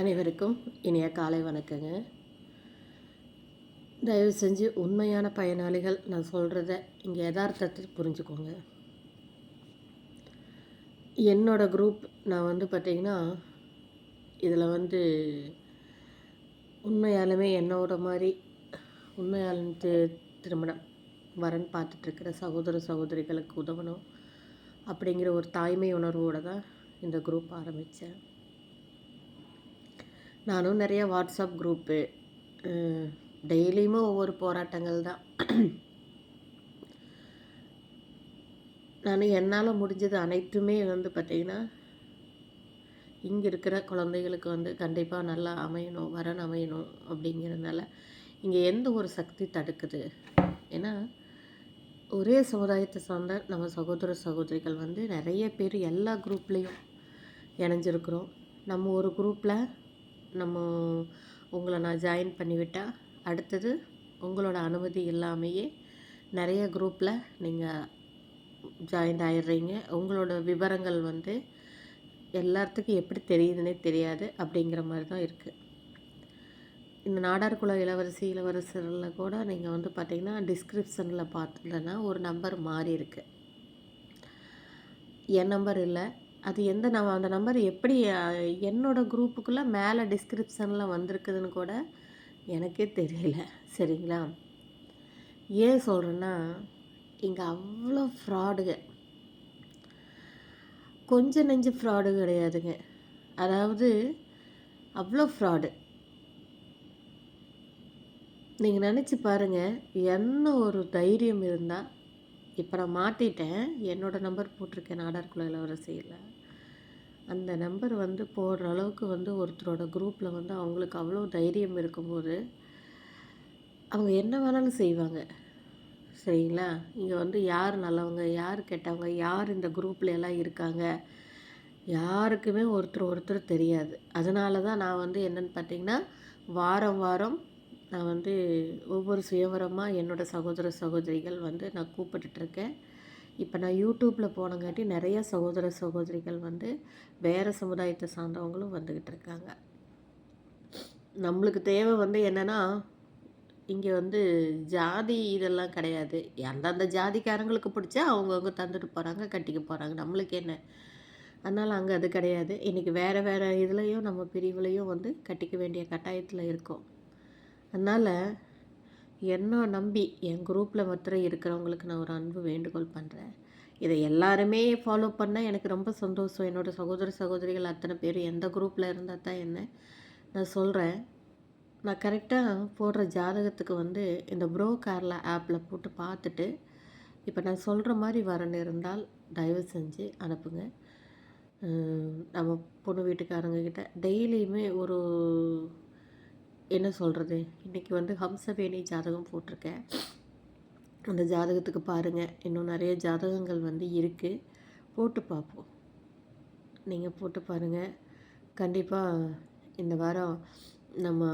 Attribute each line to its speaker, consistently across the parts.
Speaker 1: அனைவருக்கும் இனிய காலை வணக்கங்க. தயவு செஞ்சு உண்மையான பயனாளிகள் நான் சொல்கிறத இங்கே யதார்த்தத்தை புரிஞ்சுக்கோங்க. என்னோடய குரூப் நான் வந்து பார்த்திங்கன்னா இதில் வந்து உண்மையாலுமே என்னோட மாதிரி உண்மையாலும் திருமணம் வரன் பார்த்துட்ருக்கிற சகோதர சகோதரிகளுக்கு உதவணும் அப்படிங்கிற ஒரு தாய்மை உணர்வோடு தான் இந்த குரூப் ஆரம்பித்தேன் நானும் நிறைய வாட்ஸ்அப் குரூப்பு டெய்லியுமே ஒவ்வொரு போராட்டங்கள் தான். நான் என்னால் முடிஞ்சது அனைத்துமே வந்து பார்த்திங்கன்னா இங்கே இருக்கிற குழந்தைகளுக்கு வந்து கண்டிப்பாக நல்லா அமையணும் வரன் அமையணும் அப்படிங்கிறதுனால இங்கே எந்த ஒரு சக்தி தடுக்குது? ஏன்னா ஒரே சமுதாயத்தை சார்ந்த நம்ம சகோதர சகோதரிகள் வந்து நிறைய பேர் எல்லா குரூப்லேயும் இணைஞ்சிருக்கிறோம். நம்ம ஒரு குரூப்பில் நம்ம உங்களை நான் ஜாயின் பண்ணிவிட்டால் அடுத்தது உங்களோட அனுமதி இல்லாமையே நிறைய குரூப்பில் நீங்கள் ஜாயின் ஆயிடுறீங்க. உங்களோட விவரங்கள் வந்து எல்லாத்துக்கும் எப்படி தெரியுதுன்னே தெரியாது அப்படிங்கிற மாதிரி தான் இருக்குது இந்த நாடார்குல இளவரசி இளவரசரில் கூட நீங்கள் வந்து பார்த்தீங்கன்னா டிஸ்கிரிப்ஷனில் பார்த்தீங்கன்னா ஒரு நம்பர் மாறி இருக்குது என் நம்பர் இல்லை. அது எந்த நம்ம அந்த நம்பர் எப்படி என்னோடய குரூப்புக்குள்ளே மேலே டிஸ்கிரிப்ஷனில் வந்திருக்குதுன்னு கூட எனக்கே தெரியல. சரிங்களா? ஏன் சொல்கிறேன்னா இங்கே அவ்வளோ ஃப்ராடுங்க. கொஞ்சம் நெஞ்சு ஃப்ராடு கிடையாதுங்க. அதாவது அவ்வளோ ஃப்ராடு. நீங்கள் நினச்சி பாருங்கள் என்ன ஒரு தைரியம் இருந்தால் இப்போ நான் மாற்றிட்டேன் என்னோடய நம்பர் போட்டிருக்கேன் நாடார்குல இளவரசியில். அந்த நம்பர் வந்து போடுற அளவுக்கு வந்து ஒருத்தரோட குரூப்பில் வந்து அவங்களுக்கு அவ்வளோ தைரியம் இருக்கும்போது அவங்க என்ன வேணாலும் செய்வாங்க. சரிங்களா? இங்கே வந்து யார் நல்லவங்க யார் கெட்டவங்க யார் இந்த குரூப்பில் எல்லாம் இருக்காங்க யாருக்குமே ஒருத்தர் ஒருத்தர் தெரியாது. அதனால தான் நான் வந்து என்னென்னு பார்த்தீங்கன்னா வாரம் வாரம் நான் வந்து ஒவ்வொரு சுயவரமாக என்னோடய சகோதர சகோதரிகள் வந்து நான் கூப்பிட்டுட்ருக்கேன் இப்போ நான் யூடியூப்பில் போனங்காட்டி நிறைய சகோதர சகோதரிகள் வந்து வேறு சமுதாயத்தை சார்ந்தவங்களும் வந்துக்கிட்டு இருக்காங்க. நம்மளுக்கு தேவை வந்து என்னென்னா இங்கே வந்து ஜாதி இதெல்லாம் கிடையாது. அந்தந்த ஜாதிக்காரங்களுக்கு பிடிச்சா அவங்கவுங்க தந்துட்டு போகிறாங்க கட்டிக்க போகிறாங்க நம்மளுக்கு என்ன? அதனால் அங்கே அது கிடையாது. இன்றைக்கி வேறு வேறு இதுலேயும் நம்ம பிரிவுலையும் வந்து கட்டிக்க வேண்டிய கட்டாயத்தில் இருக்கோம். அதனால் என்ன நம்பி என் குரூப்பில் மற்ற இருக்கிறவங்களுக்கு நான் ஒரு அன்பு வேண்டுகோள் பண்ணுறேன் இதை எல்லாருமே ஃபாலோ பண்ணால் எனக்கு ரொம்ப சந்தோஷம். என்னோடய சகோதர சகோதரிகள் அத்தனை பேர் எந்த குரூப்பில் இருந்தால் தான் என்ன நான் சொல்கிறேன் நான் கரெக்டாக போடுற ஜாதகத்துக்கு வந்து இந்த ப்ரோ கேரளா ஆப்பில் போட்டு பார்த்துட்டு இப்போ நான் சொல்கிற மாதிரி வரன்னு இருந்தால் தயவு செஞ்சு அனுப்புங்க. நம்ம பொண்ணு வீட்டுக்காரங்கக்கிட்ட டெய்லியுமே ஒரு என்ன சொல்கிறது இன்றைக்கி வந்து ஹம்சவேணி ஜாதகம் போட்டிருக்கேன். அந்த ஜாதகத்துக்கு பாருங்கள் இன்னும் நிறைய ஜாதகங்கள் வந்து இருக்குது போட்டு பார்ப்போம். நீங்கள் போட்டு பாருங்கள் கண்டிப்பாக இந்த வாரம் நம்ம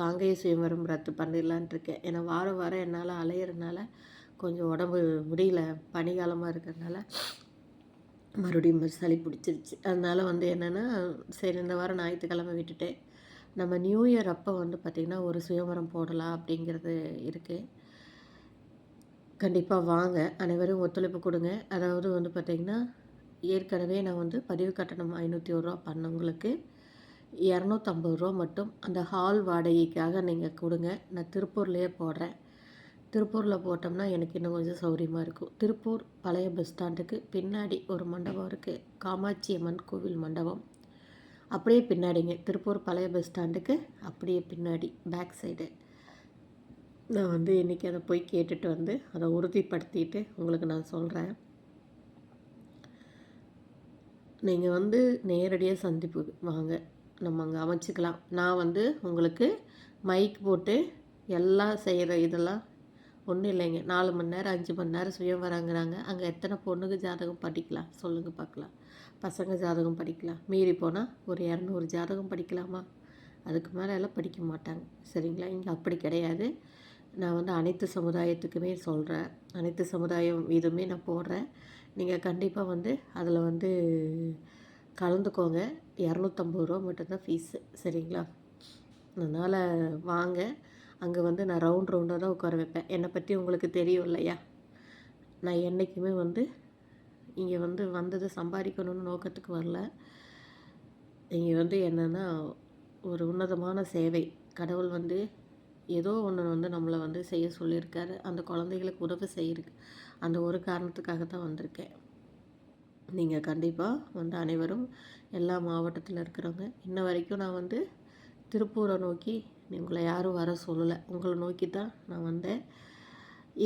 Speaker 1: காங்கேய சுயம்பரம் ரத்து பண்ணிடலான் இருக்கேன். ஏன்னா வாரம் வாரம் என்னால் அலையிறதுனால கொஞ்சம் உடம்பு முடியல. பனிகாலமாக இருக்கிறதுனால மறுபடியும் சளி பிடிச்சிருச்சு. அதனால் வந்து என்னென்னா சரி இந்த வாரம் ஞாயிற்றுக்கிழமை விட்டுட்டேன். நம்ம நியூ இயர் அப்போ வந்து பார்த்திங்கன்னா ஒரு சுயமரம் போடலாம் அப்படிங்கிறது இருக்குது கண்டிப்பாக வாங்க. அனைவரும் ஒத்துழைப்பு கொடுங்க. அதாவது வந்து பார்த்திங்கன்னா ஏற்கனவே நான் வந்து பதிவு கட்டணம் ஐநூற்றி ஒரு ரூபா பண்ணவங்களுக்கு இரநூத்தம்பது ரூபா மட்டும் அந்த ஹால் வாடகைக்காக நீங்கள் கொடுங்க. நான் திருப்பூர்லேயே போடுறேன். திருப்பூரில் போட்டோம்னா எனக்கு இன்னும் கொஞ்சம் சௌகரியமாக இருக்கும். திருப்பூர் பழைய பஸ் ஸ்டாண்டுக்கு பின்னாடி ஒரு மண்டபம் இருக்குது காமாட்சி அம்மன் கோவில் மண்டபம். அப்படியே பின்னாடிங்க. திருப்பூர் பழைய பஸ் ஸ்டாண்டுக்கு அப்படியே பின்னாடி பேக் சைடு நான் வந்து இன்றைக்கி அதை போய் கேட்டுட்டு வந்து அதை உறுதிப்படுத்திட்டு உங்களுக்கு நான் சொல்கிறேன் நீங்கள் வந்து நேரடியாக சந்திப்பு வாங்க. நம்ம அங்கே அமைச்சிக்கலாம். நான் வந்து உங்களுக்கு மைக் போட்டு எல்லாம் செய்கிற இதெல்லாம் ஒன்றும் இல்லைங்க. நாலு மணி நேரம் அஞ்சு மணி நேரம் சுயம் வராங்கிறாங்க அங்கே எத்தனை பொண்ணுங்க ஜாதகம் படிக்கலாம்? சொல்லுங்கள் பார்க்கலாம் பசங்க ஜாதகம் படிக்கலாம். மீறி போனால் ஒரு இரநூறு ஜாதகம் படிக்கலாமா? அதுக்கு மேலே எல்லாம் படிக்க மாட்டாங்க. சரிங்களா? இங்கே அப்படி கிடையாது. நான் வந்து அனைத்து சமுதாயத்துக்குமே சொல்கிறேன் அனைத்து சமுதாயம் இதுவுமே நான் போடுறேன். நீங்கள் கண்டிப்பாக வந்து அதில் வந்து கலந்துக்கோங்க. இரநூத்தம்பது ரூபா மட்டும்தான் ஃபீஸு சரிங்களா? அதனால் வாங்க. அங்கே வந்து நான் ரவுண்ட் ரவுண்டாக தான் உட்கார வைப்பேன். என்னை பற்றி உங்களுக்கு தெரியும் இல்லையா? நான் என்றைக்குமே வந்து இங்கே வந்து வந்தது சம்பாதிக்கணும்னு நோக்கத்துக்கு வரல. இங்கே வந்து என்னென்னா ஒரு உன்னதமான சேவை. கடவுள் வந்து ஏதோ ஒன்று வந்து நம்மளை வந்து செய்ய சொல்லியிருக்காரு. அந்த குழந்தைகளுக்கு உதவி செய்யிருக்கு. அந்த ஒரு காரணத்துக்காக தான் வந்திருக்கேன். நீங்கள் கண்டிப்பாக வந்து அனைவரும் எல்லா மாவட்டத்தில் இருக்கிறவங்க இன்ன வரைக்கும் நான் வந்து திருப்பூரை நோக்கி உங்களை யாரும் வர சொல்லலை. உங்களை நோக்கி தான் நான் வந்தேன்.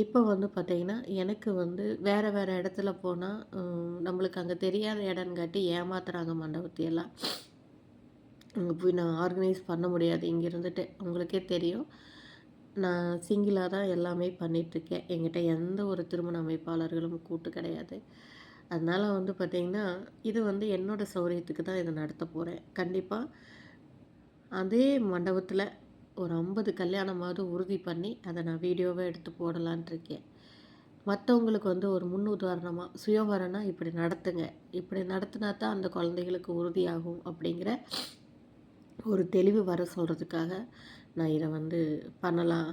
Speaker 1: இப்போ வந்து பார்த்திங்கன்னா எனக்கு வந்து வேறு வேறு இடத்துல போனால் நம்மளுக்கு அங்கே தெரியாத இடம்னு காட்டி ஏமாத்துறாங்க மண்டபத்தையெல்லாம் அங்கே போய் நான் ஆர்கனைஸ் பண்ண முடியாது. இங்கே இருந்துட்டு உங்களுக்கே தெரியும். நான் சிங்கிளாக தான் எல்லாமே பண்ணிகிட்ருக்கேன் என்கிட்ட எந்த ஒரு திருமண அமைப்பாளர்களும் கூட்டு கிடையாது. அதனால் வந்து பார்த்திங்கன்னா இது வந்து என்னோடய சௌரியத்துக்கு தான் இதை நடத்த போகிறேன் கண்டிப்பாக அதே மண்டபத்தில் ஒரு ஐம்பது கல்யாணமாவது உறுதி பண்ணி அதை நான் வீடியோவாக எடுத்து போடலான் இருக்கேன். மற்றவங்களுக்கு வந்து ஒரு முன்னுதாரணமாக சுயவரனா இப்படி நடத்துங்க. இப்படி நடத்தினா தான் அந்த குழந்தைகளுக்கு உறுதியாகும் அப்படிங்கிற ஒரு தெளிவு வர சொல்கிறதுக்காக நான் இதை வந்து பண்ணலாம்.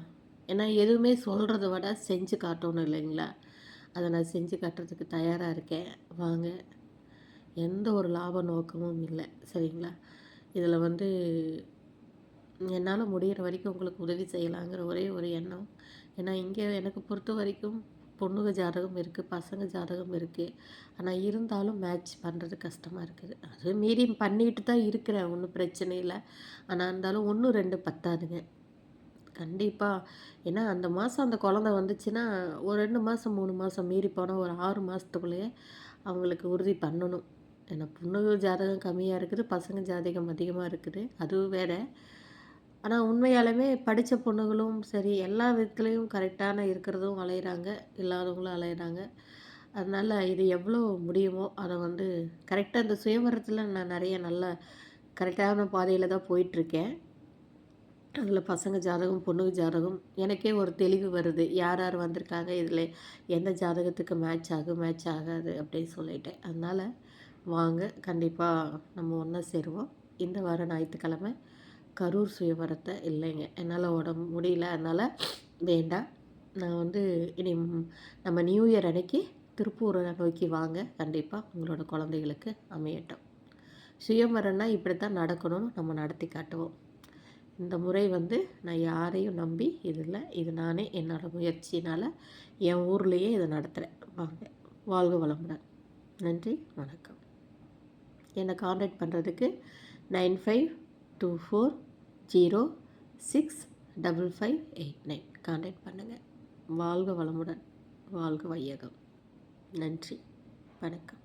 Speaker 1: ஏன்னா எதுவுமே சொல்கிறத விட செஞ்சு காட்டணும் இல்லைங்களா? அதை நான் செஞ்சு காட்டுறதுக்கு தயாராக இருக்கேன். வாங்க. எந்த ஒரு லாப நோக்கமும் இல்லை. சரிங்களா? இதில் வந்து என்னால் முடிகிற வரைக்கும் உங்களுக்கு உதவி செய்யலாங்கிற ஒரே ஒரு எண்ணம். ஏன்னா இங்கே எனக்கு பொறுத்த வரைக்கும் பொண்ணுங்க ஜாதகம் இருக்குது பசங்க ஜாதகம் இருக்குது ஆனால் இருந்தாலும் மேட்ச் பண்ணுறது கஷ்டமாக இருக்குது. அது மீறி பண்ணிட்டு தான் இருக்கிறேன் ஒன்றும் பிரச்சனை இல்லை. ஆனால் இருந்தாலும் ஒன்று ரெண்டு பத்தாதுங்க. கண்டிப்பாக ஏன்னா அந்த மாதம் அந்த குழந்த வந்துச்சுன்னா ஒரு ரெண்டு மாதம் மூணு மாதம் மீறி போனால் ஒரு ஆறு மாதத்துக்குள்ளேயே அவங்களுக்கு உறுதி பண்ணணும். ஏன்னா பொண்ணுங்க ஜாதகம் கம்மியாக இருக்குது பசங்க ஜாதகம் அதிகமாக இருக்குது. அதுவும் வேறு. ஆனால் உண்மையாலுமே படித்த பொண்ணுகளும் சரி எல்லா விதத்துலேயும் கரெக்டான இருக்கிறதும் அலையிறாங்க இல்லாதவங்களும் அலையிறாங்க. அதனால் இது எவ்வளோ முடியுமோ அதை வந்து கரெக்டாக இந்த சுயவரத்தில் நான் நிறைய நல்ல கரெக்டான பாதையில் தான் போயிட்டுருக்கேன் அதில் பசங்க ஜாதகம் பொண்ணுங்க ஜாதகம் எனக்கே ஒரு தெளிவு வருது. யார் யார் வந்திருக்காங்க இதில் எந்த ஜாதகத்துக்கு மேட்ச் ஆகும் மேட்ச் ஆகாது அப்படின்னு சொல்லிட்டேன் அதனால் வாங்க கண்டிப்பாக நம்ம ஒன்றா சேருவோம். இந்த வாரம் ஞாயிற்றுக்கிழமை கரூர் சுயவரத்தை இல்லைங்க. என்னால் உடம்பு முடியல. அதனால் வேண்டாம். நான் வந்து இனி நம்ம நியூ இயர் அன்னைக்கு திருப்பூரை நோக்கி வாங்க. கண்டிப்பாக உங்களோட குழந்தைகளுக்கு அமையட்டும். சுயமரம்னா இப்படி தான் நடக்கணும்னு நம்ம நடத்தி காட்டுவோம். இந்த முறை வந்து நான் யாரையும் நம்பி இதில் இது நானே என்னோடய முயற்சினால் என் ஊர்லேயே இதை நடத்துகிறேன் வாங்க. வாழ்க வளமுடன். நன்றி. வணக்கம். என்னை காண்டாக்ட் பண்ணுறதுக்கு nine five two four zero six double five eight nine contact பண்ணுங்கள் வாழ்க வளமுடன். வாழ்க வையகம். நன்றி. வணக்கம்.